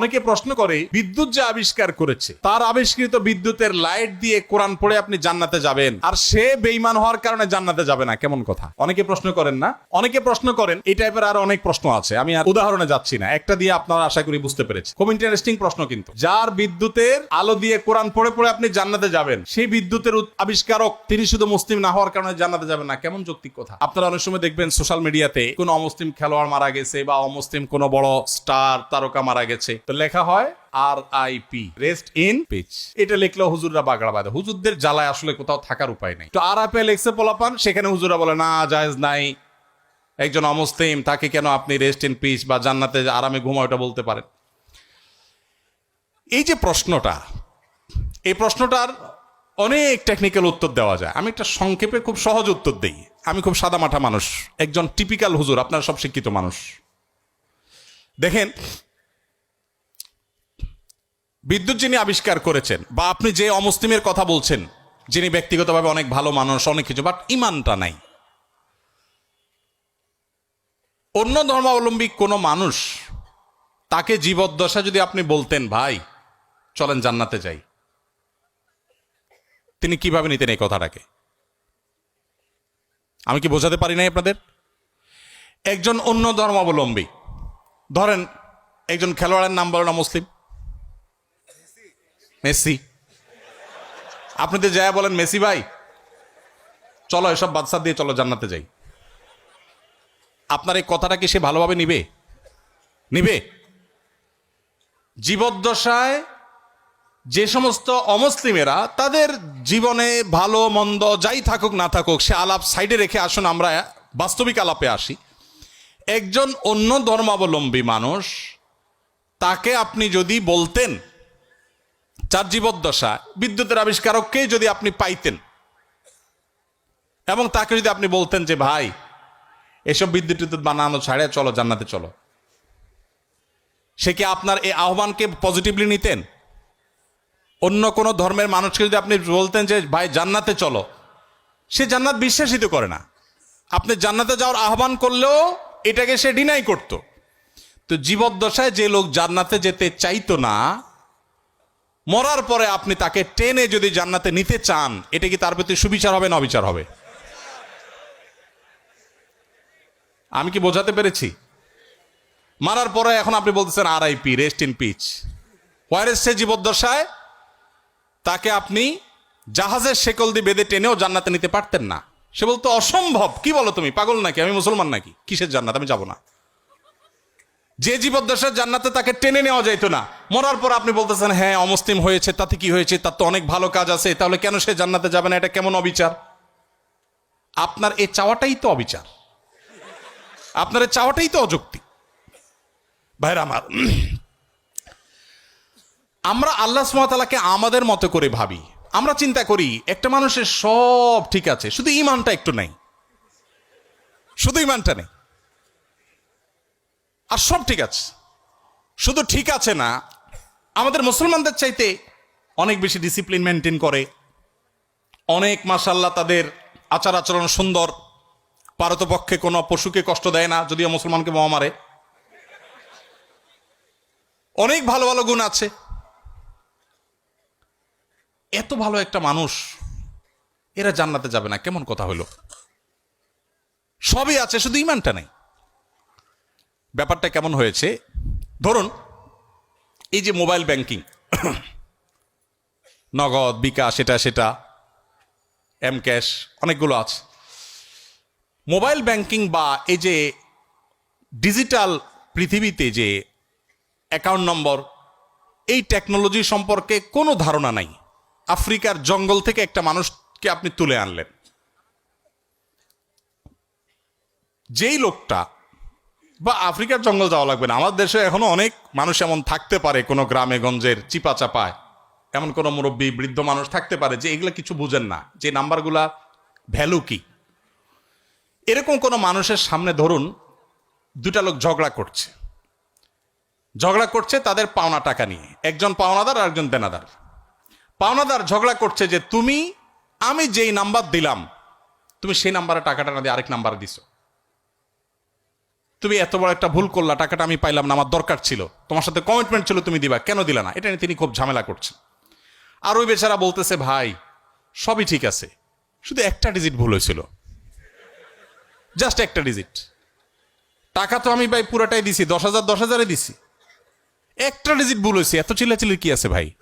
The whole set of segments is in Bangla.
অনেকে প্রশ্ন করে, বিদ্যুৎ যে আবিষ্কার করেছে, তার আবিষ্কৃত বিদ্যুতের লাইট দিয়ে কোরআন পড়ে আপনি জান্নাতে যাবেন, আর সে বেইমান হওয়ার কারণে জান্নাতে যাবে না, কেমন কথা? অনেকে প্রশ্ন করেন না? অনেকে প্রশ্ন করেন, এই টাইপের আর অনেক প্রশ্ন আছে, আমি আর উদাহরণে যাচ্ছি না, একটা দিয়ে আপনারা আশা করি বুঝতে পেরেছি। খুব ইন্টারেস্টিং প্রশ্ন কিন্তু। যার বিদ্যুতের আলো দিয়ে কোরআন পড়ে পড়ে আপনি জান্নাতে যাবেন, সেই বিদ্যুতের আবিষ্কারক তিনি শুধু মুসলিম না হওয়ার কারণে জান্নাতে যাবেন না, কেমন যৌক্তিক কথা? আপনারা অনেক সময় দেখবেন সোশ্যাল মিডিয়াতে কোন অমুসলিম খেলোয়াড় মারা গেছে, বা অমুসলিম কোন বড় স্টার তারকা মারা গেছে তো লেখা হয় R I P rest in peace এটা লিখলেও হুজুররা বাগড়া বাঁধে। হুজুরদের জ্বালায় আসলে কোথাও থাকার উপায় নেই। তো আর আই পি লেখছে পোলাপান, সেখানে হুজুরা বলে, না, জায়েজ নাই। একজন অমুসলিম, তাকে কেন আপনি রেস্ট ইন পিচ বা জান্নাতে আরামে ঘুমা ওটা বলতে পারেন? এই যে প্রশ্নটা, এই প্রশ্নটার অনেক টেকনিক্যাল উত্তর দেওয়া যায়। আমি একটা সংক্ষেপে খুব সহজ উত্তর দিই। আমি খুব সাদামাঠা মানুষ। একজন টিপিক্যাল হুজুর, আপনার সব শিক্ষিত মানুষ। দেখেন বিদ্যুৎ যিনি আবিষ্কার করেছেন, বা আপনি যে অমুসলিমের কথা বলছেন, যিনি ব্যক্তিগতভাবে অনেক ভালো মানুষ, অনেক কিছু বাট ইমানটা নাই। অন্য ধর্মাবলম্বী কোনো মানুষ, তাকে জীবদ্দশা যদি আপনি বলতেন, ভাই, চলেন জান্নাতে যাই। তিনি কীভাবে নিতেন এই কথাটাকে? আমি কি বোঝাতে পারি নাই আপনাদের? একজন অন্য ধর্মাবলম্বী, ধরেন, একজন খেলোয়াড়ের নাম বলো না মুসলিম। মেসি। আপনি তো যায় বলেন মেসি ভাই। চলো, এসব বাদশা দিয়ে চলো, জান্নাতে যাই। আপনার এই কথাটা কি সে ভালোভাবে নিবে? নিবে? জীবদ্দশায় যে সমস্ত অমুসলিমেরা, তাদের জীবনে ভালো, মন্দ, যাই থাকুক, না থাকুক, সে আলাপ সাইডে রেখে আসুন, আমরা বাস্তবিক আলাপে আসি। একজন অন্য ধর্মাবলম্বী মানুষ, তাকে আপনি যদি বলতেন যার জীবদ্দশা, বিদ্যুতের আবিষ্কারককেই যদি আপনি পাইতেন, এবং তাকে যদি আপনি বলতেন যে, ভাই, এসব বিদ্যুৎ বিদ্যুৎ বানানো ছাড়ে, চলো জান্নাতে চলো। সে কি আপনার এই আহ্বানকে পজিটিভলি নিতেন? অন্য কোনো ধর্মের মানুষকে যদি আপনি বলতেন যে, ভাই, জান্নাতে চলো। সে জান্নাত বিশ্বাসিত করে না। আপনি জান্নাতে যাওয়ার আহ্বান করলেও এটাকে সে ডিনাই করত। তো জীবদ্দশায় যে লোক জান্নাতে যেতে চাইতো না মরার পরে আপনি তাকে টেনে যদি জান্নাতে নিতে চান, এটা কি তার প্রতি সুবিচার হবে না অবিচার হবে? আমি কি বোঝাতে পেরেছি? মারার পরে এখন আপনি বলতেছেন R IP rest in peace ওয়ারেস জীবদ্দশায়? তাকে আপনি জাহাজের শেকল দিয়ে বেঁধে টেনেও জান্নাতে নিতে পারতেন না। সে বলতো, অসম্ভব, কি বলো তুমি, পাগল নাকি? আমি মুসলমান নাকি? কিসের জান্নাত? আমি যাব না। যে জীবদ্দশার জান্নাতে তাকে টেনে নেওয়া যাইতো না। মরার পর আপনি বলতেছেন হ্যাঁ অমুসলিম হয়েছে তাতে কি হয়েছে? তার তো অনেক ভালো কাজ আছে, তাহলে কেন সে জান্নাতে যাবে না? এটা কেমন অবিচার? আপনার এ চাওয়াটাই তো অবিচার। আপনার এ চাওয়াটাই তো অযুক্তি। ভাইরা আমার, আমরা আল্লাহ সুমাতালাকে আমাদের মতো করে ভাবি। আমরা চিন্তা করি, একটা মানুষের সব ঠিক আছে, শুধু ইমানটা একটু নেই। শুধু ইমানটা নেই। আর সব ঠিক আছে। শুধু ঠিক আছে না, আমাদের মুসলমানদের চাইতে অনেক বেশি ডিসিপ্লিন মেনটেন করে। অনেক মাসাল্লাহ তাদের আচার আচরণ সুন্দর। পারতপক্ষে কোনো পশুকে কষ্ট দেয় না, যদিও মুসলমানকে বোমা মারে। অনেক ভালো ভালো গুণ আছে। এত ভালো একটা মানুষ, এরা জান্নাতে যাবে না, কেমন কথা হলো? সবই আছে, শুধু ইমানটা নেই। ব্যাপারটা কেমন হয়েছে? ধরুন, এই যে মোবাইল ব্যাংকিং, নগদ, বিকাশ, এটা, সেটা, এম ক্যাশ, অনেকগুলো আছে। মোবাইল ব্যাংকিং বা এই যে ডিজিটাল পৃথিবীতে যে অ্যাকাউন্ট নম্বর, এই টেকনোলজি সম্পর্কে কোনো ধারণা নাই। আফ্রিকার জঙ্গল থেকে একটা মানুষকে আপনি তুলে আনলেন। যেই লোকটা বা আফ্রিকার জঙ্গল যাওয়া লাগবে না। আমার দেশে এখনও অনেক মানুষ এমন থাকতে পারে কোনো গ্রামে গঞ্জের চিপা চাপায় এমন কোনো মুরব্বী, বৃদ্ধ মানুষ থাকতে পারে যে এগুলো কিছু বুঝেন না। যে নাম্বারগুলা ভ্যালু কি? এরকম কোনো মানুষের সামনে ধরুন দুটা লোক ঝগড়া করছে। ঝগড়া করছে তাদের পাওনা টাকা নিয়ে। একজন পাওনাদার আর একজন দেনাদার। পাওনাদার ঝগড়া করছে যে, তুমি, আমি যেই নাম্বার দিলাম, তুমি সেই নাম্বারে টাকাটা না দিয়ে আরেক নাম্বার দিছো। তুমি এত বড় একটা ভুল করলা, টাকাটা আমি পাইলাম না, আমার দরকার ছিল। তোমার সাথে কমিটমেন্ট ছিল, তুমি দিবা। কেন দিলা না? এটা নিয়ে তিনি খুব ঝামেলা করছেন। আর ওই বেচারা বলতেছে, ভাই, সবই ঠিক আছে। শুধু একটা ডিজিট ভুল হয়েছিল। জাস্ট একটা ডিজিট টাকা তো আমি ভাই পুরোটাই দিছি, দশ হাজার, দশ হাজারে দিছি। একটা ডিজিট ভুল হয়েছে, এত চিল্লাচিল্লির কি আছে ভাই?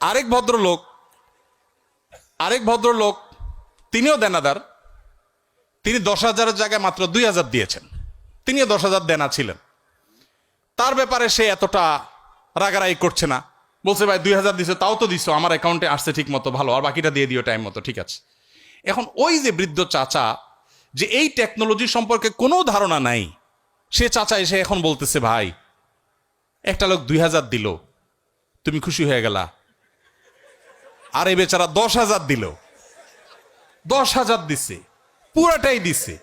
আরেক ভদ্রলোক আরেক ভদ্রলোক, তিনিও দেনাদার তিনি দশ হাজারের জায়গায় মাত্র দুই হাজার দিয়েছেন। তিনিও দশ হাজার দেনা ছিলেন। তার ব্যাপারে সে এতটা রাগারাগি করছে না। বলছে, ভাই, দুই হাজার দিছো, তাও তো দিছো, আমার অ্যাকাউন্টে আসছে ঠিক মতো ভালো, আর বাকিটা দিয়ে দিও টাইম মতো, ঠিক আছে। এখন ওই যে বৃদ্ধ চাচা, যে এই টেকনোলজি সম্পর্কে কোনো ধারণা নাই, সে চাচা এসে এখন বলতেছে, ভাই, একটা লোক দুই হাজার দিল, তুমি খুশি হয়ে গেলা। আর এই বেচারা দশ হাজার দিল। দশ হাজার দিছে। পুরাটাই দিছে।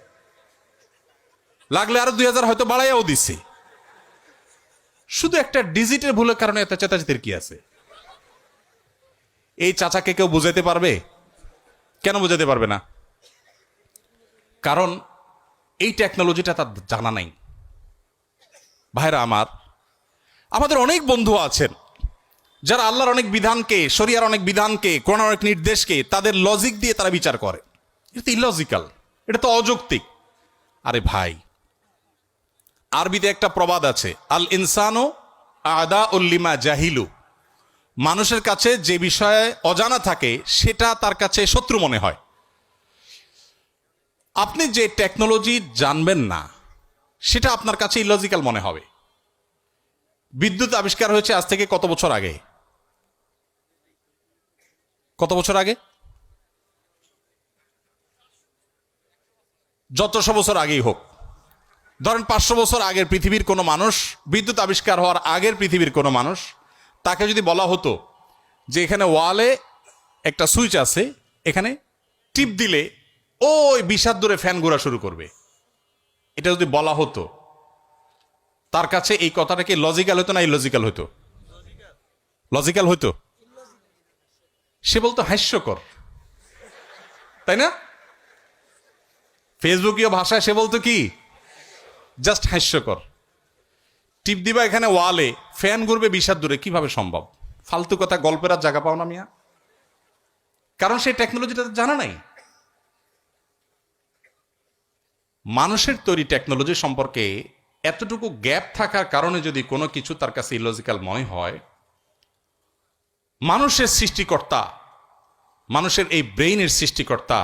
লাগলে আরও দুই হাজার হয়তো বাড়াইয়াও দিছে। শুধু একটা ডিজিটের ভুলের কারণে এত চেতাচেতের কি আছে? এই চাচাকে কেউ বুঝাইতে পারবে? কেন বুঝাতে পারবে না? কারণ এই টেকনোলজিটা তার জানা নাই। ভাইরা আমার, আমাদের অনেক বন্ধু আছেন, যারা আল্লাহর অনেক বিধানকে, শরিয়ার অনেক বিধানকে কোন অনেক নির্দেশকে, তাদের লজিক দিয়ে তারা বিচার করে। এটা ইলজিক্যাল এটা তো অযৌক্তিক। আরে ভাই, আরবিতে একটা প্রবাদ আছে, আল ইনসানো আদা উল্লিমা জাহিলু। মানুষের কাছে যে বিষয়ে অজানা থাকে, সেটা তার কাছে শত্রু মনে হয়। আপনি যে টেকনোলজি জানবেন না, সেটা আপনার কাছে ইলজিক্যাল মনে হবে। বিদ্যুৎ আবিষ্কার হয়েছে আজ থেকে কত বছর আগে? কত বছর আগে? যতশো বছর আগেই হোক। ধরেন পাঁচশো বছর আগের পৃথিবীর কোনো মানুষ, বিদ্যুৎ আবিষ্কার হওয়ার আগের পৃথিবীর কোনো মানুষ, তাকে যদি বলা হতো যে এখানে ওয়ালে একটা সুইচ আছে, এখানে টিপ দিলে ওই বিষাদ দূরে ফ্যান ঘোরা শুরু করবে। এটা যদি বলা হতো, তার কাছে এই কথাটা কি লজিক্যাল হতো না ইলজিক্যাল হতো লজিক্যাল হতো সে বলতো হাস্যকর। তাই না? ফেসবুকীয় ভাষায় সে বলতো কি? জাস্ট হাস্যকর টিপ দিবা এখানে ওয়ালে, ফ্যান ঘুরবে বিষাদ দূরে, কীভাবে সম্ভব? ফালতু কথা, গল্পের আর জায়গা পাও না মিয়া। কারণ সেই টেকনোলজিটা জানা নাই। মানুষের তৈরি টেকনোলজি সম্পর্কে এতটুকু গ্যাপ থাকার কারণে যদি কোনো কিছু তার কাছে ইলজিক্যাল মনে হয়, মানুষের সৃষ্টিকর্তা, মানুষের এই ব্রেইনের সৃষ্টিকর্তা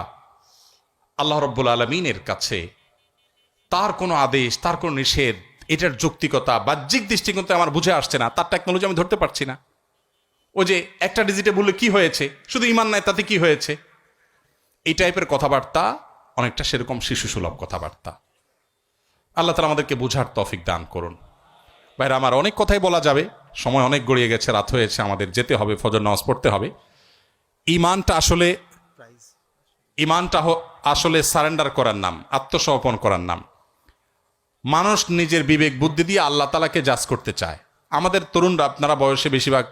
আল্লাহ রব্বুল আলমিনের কাছে। তার কোনো আদেশ তার কোনো নিষেধ এটার যৌক্তিকতা বাহ্যিক দৃষ্টিকোণতে আমার বুঝে আসছে না তার টেকনোলজি আমি ধরতে পারছি না। ও যে একটা ডিজিটে বললে কি হয়েছে? শুধু ইমান নাই তাতে কি হয়েছে? এই টাইপের কথাবার্তা অনেকটা সেরকম শিশু সুলভ কথাবার্তা। আল্লাহ তালা আমাদেরকে বুঝার তফিক দান করুন। বাইরে আমার অনেক কথাই বলা যাবে সময় অনেক গড়িয়ে গেছে রাত হয়েছে আমাদের যেতে হবে ফজর নামাজ পড়তে হবে। ইমানটা আসলে ইমানটা আসলে সারেন্ডার করার নাম, আত্মসমর্পণ করার নাম। মানুষ নিজের বিবেক, বুদ্ধি দিয়ে আল্লাহ তালাকে জাজ করতে চায়। আমাদের তরুণরা, আপনারা বয়সে বেশিরভাগ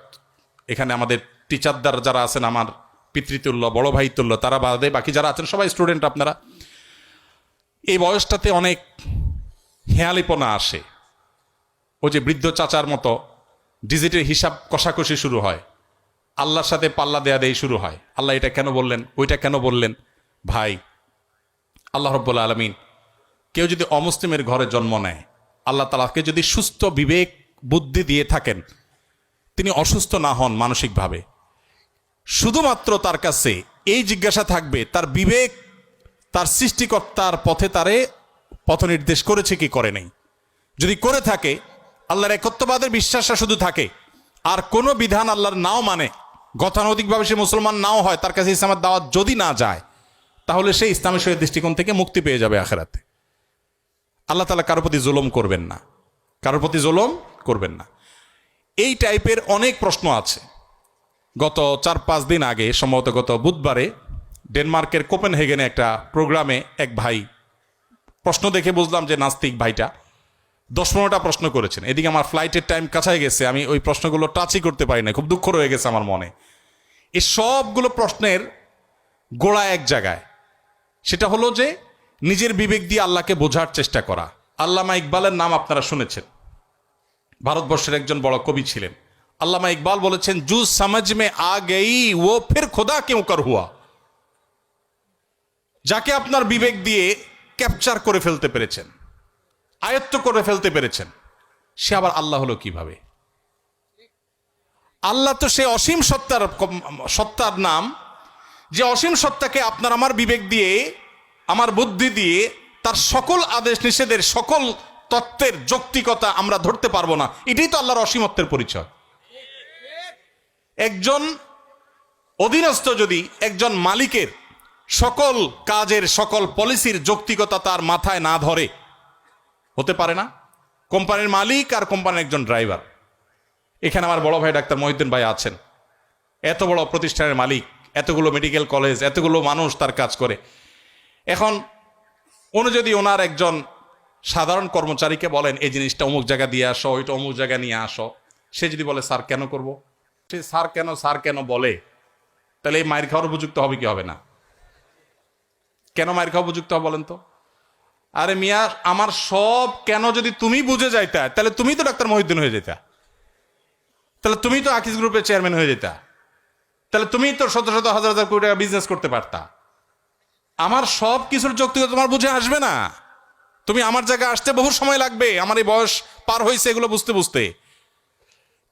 এখানে আমাদের টিচারদার যারা আছেন, আমার পিতৃতুল্য, বড় ভাই তুল্য তারা বাদে বাকি যারা আছেন, সবাই স্টুডেন্ট আপনারা। এই বয়সটাতে অনেক হেয়ালিপনা আসে। ও যে বৃদ্ধ চাচার মতো ডিজিটের হিসাব কষাকষি শুরু হয়। আল্লাহর সাথে পাল্লা দেয়া দেয় শুরু হয়। আল্লাহ এটা কেন বললেন, ওইটা কেন বললেন? ভাই আল্লাহ রব্বুল্লা আলমিন, কেউ যদি অমুসলিমের ঘরে জন্ম নেয়, আল্লাহ তালাকে যদি সুস্থ বিবেক, বুদ্ধি দিয়ে থাকেন, তিনি অসুস্থ না হন মানসিকভাবে। শুধুমাত্র তার কাছে এই জিজ্ঞাসা থাকবে, তার বিবেক, তার সৃষ্টিকর্তার পথে তারে পথ নির্দেশ করেছে কি করে নেই। যদি করে থাকে, আল্লাহর একত্ববাদের বিশ্বাসটা শুধু থাকে, আর কোনো বিধান আল্লাহর নাও মানে গতানৈতিকভাবে সে মুসলমান নাও হয়, তার কাছে ইসলামের দাওয়াত যদি না যায় তাহলে সে ইসলামের সহিত দৃষ্টিকোণ থেকে মুক্তি পেয়ে যাবে আখেরাতে। আল্লাহ তালা কারোর প্রতি জুলম করবেন না। কারোর প্রতি জুলম করবেন না। এই টাইপের অনেক প্রশ্ন আছে। গত চার পাঁচ দিন আগে, সম্ভবত গত বুধবারে, ডেনমার্কের কোপেনহেগেনে একটা প্রোগ্রামে এক ভাই প্রশ্ন দেখে বুঝলাম যে নাস্তিক ভাইটা দশ পনেরোটা প্রশ্ন করেছেন। এদিকে আমার ফ্লাইটের টাইম কাছায় গেছে, আমি ওই প্রশ্নগুলো টাচই করতে পারি না খুব দুঃখ রয়ে গেছে আমার মনে। এই সবগুলো প্রশ্নের গোড়া এক জায়গায়। সেটা হলো যে নিজের বিবেক দিয়ে আল্লাহকে বোঝার চেষ্টা করা। আল্লামা ইকবালের নাম আপনারা শুনেছেন। ভারতবর্ষের একজন বড় কবি ছিলেন। আল্লামা ইকবাল বলেছেন, জু সমঝ মে আ গই, ও ফের খোদা কেউ কর হুয়া। যাকে আপনার বিবেক দিয়ে ক্যাপচার করে ফেলতে পেরেছেন, আয়ত্ত করে ফেলতে পেরেছেন, সে আবার আল্লাহ হলো কীভাবে? আল্লাহ তো সে অসীম সত্তার সত্তার নাম যে অসীম সত্তাকে আপনার আমার বিবেক দিয়ে, আমার বুদ্ধি দিয়ে, তার সকল আদেশ নিষেধের সকল তত্ত্বের যৌক্তিকতা আমরা ধরতে পারব না। এটাই তো আল্লাহর অসীমত্বের পরিচয়। একজন অধীনস্থ যদি, একজন মালিকের সকল কাজের সকল পলিসির যৌক্তিকতা তার মাথায় না ধরে, হতে পারে না? কোম্পানির মালিক আর কোম্পানির একজন ড্রাইভার। এখানে আমার বড় ভাই ডাক্তার মহিউদ্দিন ভাই আছেন। এত বড় প্রতিষ্ঠানের মালিক। এতগুলো মেডিকেল কলেজ এতগুলো মানুষ তার কাজ করে। এখন, উনি যদি ওনার একজন সাধারণ কর্মচারীকে বলেন, এই জিনিসটা অমুক জায়গা দিয়ে আসো, ওইটা অমুক জায়গা নিয়ে আসো, সে যদি বলে, স্যার, কেন করব? সে, স্যার কেন স্যার কেন বলে? তাহলে এই মায়ের খাওয়ার উপযুক্ত হবে কি হবে না? কেন মায়ের খাওয়া উপযুক্ত হবে বলেন তো? আরে মিয়া, আমার সব কেন যদি তুমি বুঝে যাইতা, তাহলে তুমি তো ডাক্তার মহিউদ্দিন হয়ে যেতা তাহলে তুমি তো আকিস গ্রুপের চেয়ারম্যান হয়ে যেতা তাহলে তুমি তো শত শত হাজার হাজার কোটি টাকা বিজনেস করতে পারতা। আমার সব কিছুর যৌক্তিকতা তোমার বুঝে আসবে না। তুমি আমার জায়গায় আসতে বহু সময় লাগবে। আমার এই বয়স পার হয়েছে এগুলো বুঝতে বুঝতে।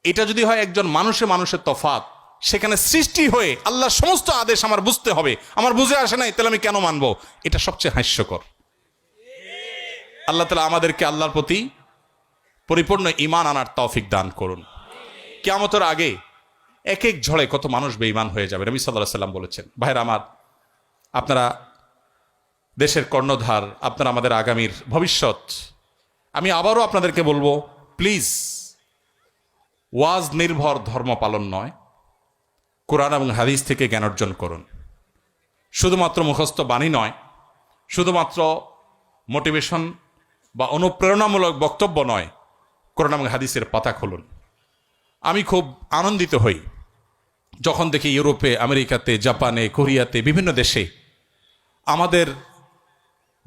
এটা যদি হয় একজন মানুষে মানুষের তফাত সেখানে সৃষ্টি হয়ে আল্লাহর সমস্ত আদেশ আমার বুঝতে হবে। আমার বুঝে আসে নাই, তাহলে আমি কেন মানবো? এটা সবচেয়ে হাস্যকর। আল্লাহ তালা আমাদেরকে আল্লাহর প্রতি পরিপূর্ণ ইমান আনার তৌফিক দান করুন। কেয়ামতের আগে এক এক ঝড়ে কত মানুষ বেঈমান হয়ে যাবে। নবী সাল্লাহ সাল্লাম বলেছেন ভাইরা আমার, আপনারা দেশের কর্ণধার, আপনারা আমাদের আগামীর ভবিষ্যৎ। আমি আবারও আপনাদেরকে বলব প্লিজ ওয়াজ নির্ভর ধর্ম পালন নয়। কোরআন এবং হাদিস থেকে জ্ঞান অর্জন করুন। শুধুমাত্র মুখস্থ বাণী নয়, শুধুমাত্র মোটিভেশন বা অনুপ্রেরণামূলক বক্তব্য নয়, কোরআন এবং হাদিসের পাতা খুলুন। আমি খুব আনন্দিত হই। যখন দেখি ইউরোপে, আমেরিকাতে, জাপানে, কোরিয়াতে, বিভিন্ন দেশে আমাদের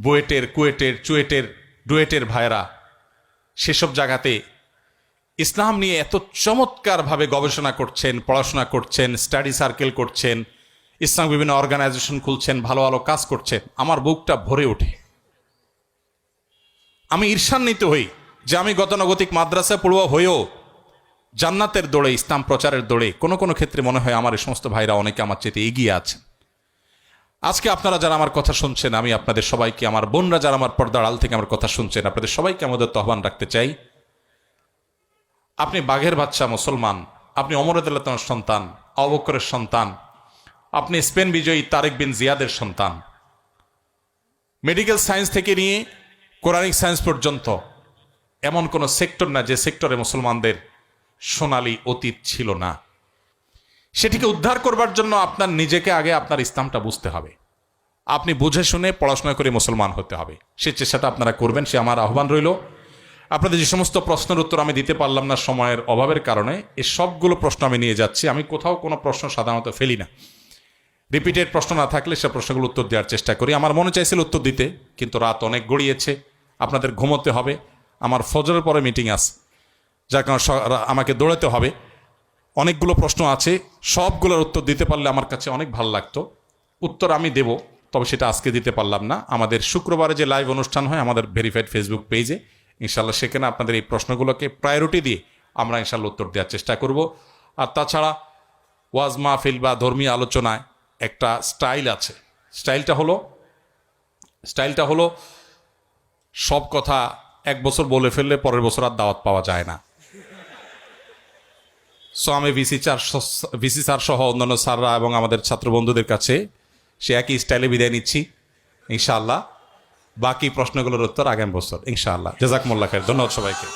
বুয়েটের, কুয়েটের, চুয়েটের, ডুয়েটের ভাইরা সেসব জায়গাতে ইসলাম নিয়ে এত চমৎকারভাবে গবেষণা করছেন, পড়াশোনা করছেন, স্টাডি সার্কেল করছেন, ইসলাম বিভিন্ন অর্গানাইজেশন খুলছেন, ভালো ভালো কাজ করছেন। আমার বুকটা ভরে ওঠে। আমি ঈর্ষান্বিত হই যে আমি গতানুগতিক মাদ্রাসা পড়ুয়া হয়েও জান্নাতের দৌড়ে, ইসলাম প্রচারের দৌড়ে, কোনো কোনো ক্ষেত্রে মনে হয় আমার এই সমস্ত ভাইরা অনেকে আমার চেয়ে এগিয়ে আছেন। আজকে আপনারা যারা আমার কথা শুনছেন, আমি আপনাদের সবাইকে, আমার বোনরা যারা আমার পর্দার আল থেকে আমার কথা শুনছেন, আপনাদের সবাইকে আমাদের তহবান রাখতে চাই। আপনি বাঘের বাচ্চা, মুসলমান, আপনি অমরদুল্লাহ সন্তান অবকরের সন্তান, আপনি স্পেন বিজয়ী তারেক বিন জিয়াদের সন্তান। মেডিকেল সায়েন্স থেকে নিয়ে কোরআনিক সায়েন্স পর্যন্ত এমন কোনো সেক্টর না যে সেক্টরে মুসলমানদের সোনালী অতীত ছিল না। সেটিকে উদ্ধার করবার জন্য আপনার নিজেকে আগে আপনার ইসলামটা বুঝতে হবে। আপনি বুঝে শুনে পড়াশোনা করে মুসলমান হতে হবে। সে চেষ্টাটা আপনারা করবেন, সে আমার আহ্বান রইল। আপনাদের যে সমস্ত প্রশ্নের উত্তর আমি দিতে পারলাম না সময়ের অভাবের কারণে এই সবগুলো প্রশ্ন আমি নিয়ে যাচ্ছি। আমি কোথাও কোনো প্রশ্ন সাধারণত ফেলি না। রিপিটেড প্রশ্ন না থাকলে সে প্রশ্নগুলো উত্তর দেওয়ার চেষ্টা করি। আমার মনে চাইছিল উত্তর দিতে, কিন্তু রাত অনেক গড়িয়েছে। আপনাদের ঘুমোতে হবে। আমার ফজরের পরে মিটিং আছে। যার কারণে আমাকে দৌড়াতে হবে। অনেকগুলো প্রশ্ন আছে, সবগুলোর উত্তর দিতে পারলে আমার কাছে অনেক ভালো লাগতো। উত্তর আমি দেব, তবে সেটা আজকে দিতে পারলাম না। আমাদের শুক্রবারে যে লাইভ অনুষ্ঠান হয় আমাদের ভেরিফাইড ফেসবুক পেজে ইনশাল্লাহ সেখানে আপনাদের এই প্রশ্নগুলোকে প্রায়োরিটি দিয়ে আমরা ইনশাল্লাহ উত্তর দেওয়ার চেষ্টা করব। আর তাছাড়া ওয়াজ মাহফিল বা ধর্মীয় আলোচনায় একটা স্টাইল আছে। স্টাইলটা হলো স্টাইলটা হলো, সব কথা এক বছর বলে ফেললে পরের বছর আর দাওয়াত পাওয়া যায় না। সো আমি ভিসি চার ভিসি স্যার সহ অন্যান্য স্যাররা এবং আমাদের ছাত্র বন্ধুদের কাছে সে একই স্টাইলে বিদায় নিচ্ছি, ইনশাআল্লাহ। বাকি প্রশ্নগুলোর উত্তর আগামী বছর, ইনশাআল্লাহ। জাজাকমুল্লাহ খায়ের ধন্যবাদ সবাইকে।